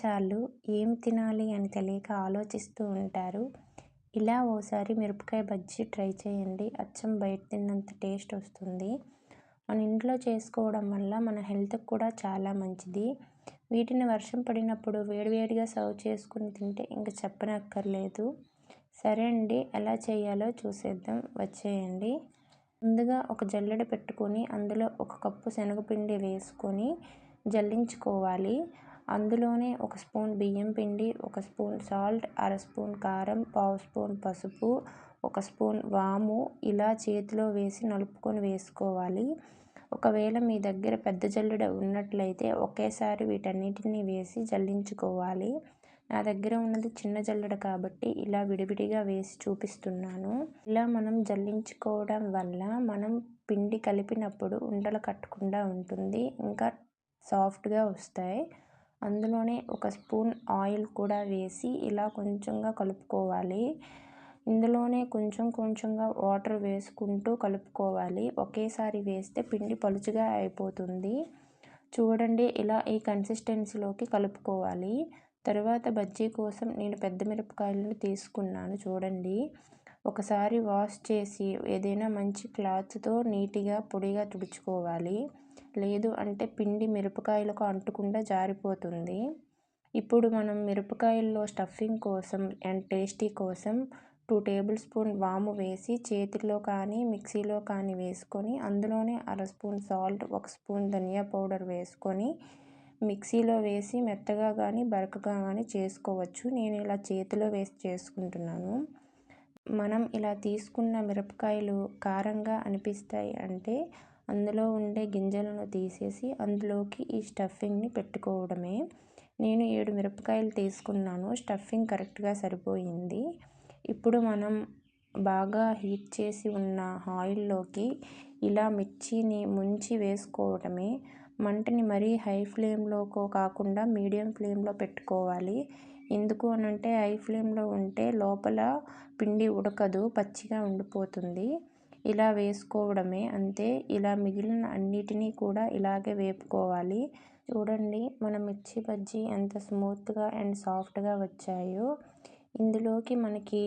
చాలు ఏమి తినాలి అని తెలియక ఆలోచిస్తూ ఉంటారు. ఇలా ఓసారి మిరపకాయ బజ్జీ ట్రై చేయండి. అచ్చం బయట తిన్నంత టేస్ట్ వస్తుంది. మన ఇంట్లో చేసుకోవడం వల్ల మన హెల్త్కి కూడా చాలా మంచిది. వీటిని వర్షం పడినప్పుడు వేడివేడిగా సర్వ్ చేసుకుని తింటే ఇంకా చెప్పనక్కర్లేదు. సరే అండి ఎలా చేయాలో చూసేద్దాం. వచ్చేయండి. ముందుగా ఒక జల్లెడ పెట్టుకొని అందులో ఒక కప్పు శనగపిండి వేసుకొని జల్లించుకోవాలి. అందులోనే ఒక స్పూన్ బియ్యం పిండి ఒక స్పూన్ సాల్ట్ అర స్పూన్ కారం పావు స్పూన్ పసుపు ఒక స్పూన్ వాము ఇలా చేతిలో వేసి నలుపుకొని వేసుకోవాలి. ఒకవేళ మీ దగ్గర పెద్ద జల్లెడ ఉన్నట్లయితే ఒకేసారి వీటన్నిటిని వేసి జల్లించుకోవాలి. నా దగ్గర ఉన్నది చిన్న జల్లెడ కాబట్టి ఇలా విడివిడిగా వేసి చూపిస్తున్నాను. ఇలా మనం జల్లించుకోవడం వల్ల మనం పిండి కలిపినప్పుడు ఉండలు కట్టకుండా ఉంటుంది ఇంకా సాఫ్ట్గా వస్తాయి. అందులోనే ఒక స్పూన్ ఆయిల్ కూడా వేసి ఇలా కొంచెంగా కలుపుకోవాలి. ఇందులోనే కొంచెం కొంచెంగా వాటర్ వేసుకుంటూ కలుపుకోవాలి. ఒకేసారి వేస్తే పిండి పలుచగా అయిపోతుంది. చూడండి ఇలా ఈ కన్సిస్టెన్సీలోకి కలుపుకోవాలి. తర్వాత బజ్జీ కోసం నేను పెద్ద మిరపకాయలను తీసుకున్నాను చూడండి. ఒకసారి వాష్ చేసి ఏదైనా మంచి క్లాత్తో నీట్గా పొడిగా తుడుచుకోవాలి. లేదు అంటే పిండి మిరపకాయలకు అంటకుండా జారిపోతుంది. ఇప్పుడు మనం మిరపకాయల్లో స్టఫింగ్ కోసం అండ్ టేస్టీ కోసం టూ టేబుల్ స్పూన్ వాము వేసి చేతిలో కానీ మిక్సీలో కానీ వేసుకొని అందులోనే అర స్పూన్ సాల్ట్ ఒక స్పూన్ ధనియా పౌడర్ వేసుకొని మిక్సీలో వేసి మెత్తగా కానీ బరకగా కానీ చేసుకోవచ్చు. నేను ఇలా చేతిలో వేసి చేసుకుంటున్నాను. మనం ఇలా తీసుకున్న మిరపకాయలు కారంగా అనిపిస్తాయి అంటే అందులో ఉండే గింజలను తీసేసి అందులోకి ఈ స్టఫింగ్ని పెట్టుకోవడమే. నేను ఏడు మిరపకాయలు తీసుకున్నాను. స్టఫింగ్ కరెక్ట్గా సరిపోయింది. ఇప్పుడు మనం బాగా హీట్ చేసి ఉన్న ఆయిల్లోకి ఇలా మిర్చిని ముంచి వేసుకోవడమే. మంటని మరీ హై ఫ్లేమ్లో కాకుండా మీడియం ఫ్లేమ్లో పెట్టుకోవాలి. ఎందుకు అనంటే హై ఫ్లేమ్లో ఉంటే లోపల పిండి ఉడకదు పచ్చిగా ఉండిపోతుంది. ఇలా వేసుకోవడమే. అంతే ఇలా మిగిలిన అన్నిటినీ కూడా ఇలాగే వేపుకోవాలి. చూడండి మన మిర్చి బజ్జీ ఎంత స్మూత్గా అండ్ సాఫ్ట్గా వచ్చాయో. ఇందులోకి మనకి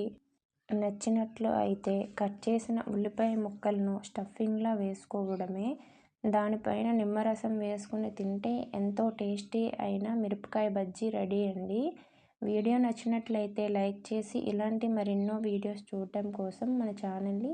నచ్చినట్లు అయితే కట్ చేసిన ఉల్లిపాయ ముక్కలను స్టఫింగ్లా వేసుకోవడమే. దానిపైన నిమ్మరసం వేసుకుని తింటే ఎంతో టేస్టీ అయిన మిరపకాయ బజ్జీ రెడీ అండి. వీడియో నచ్చినట్లయితే లైక్ చేసి ఇలాంటి మరెన్నో వీడియోస్ చూడటం కోసం మన ఛానల్ని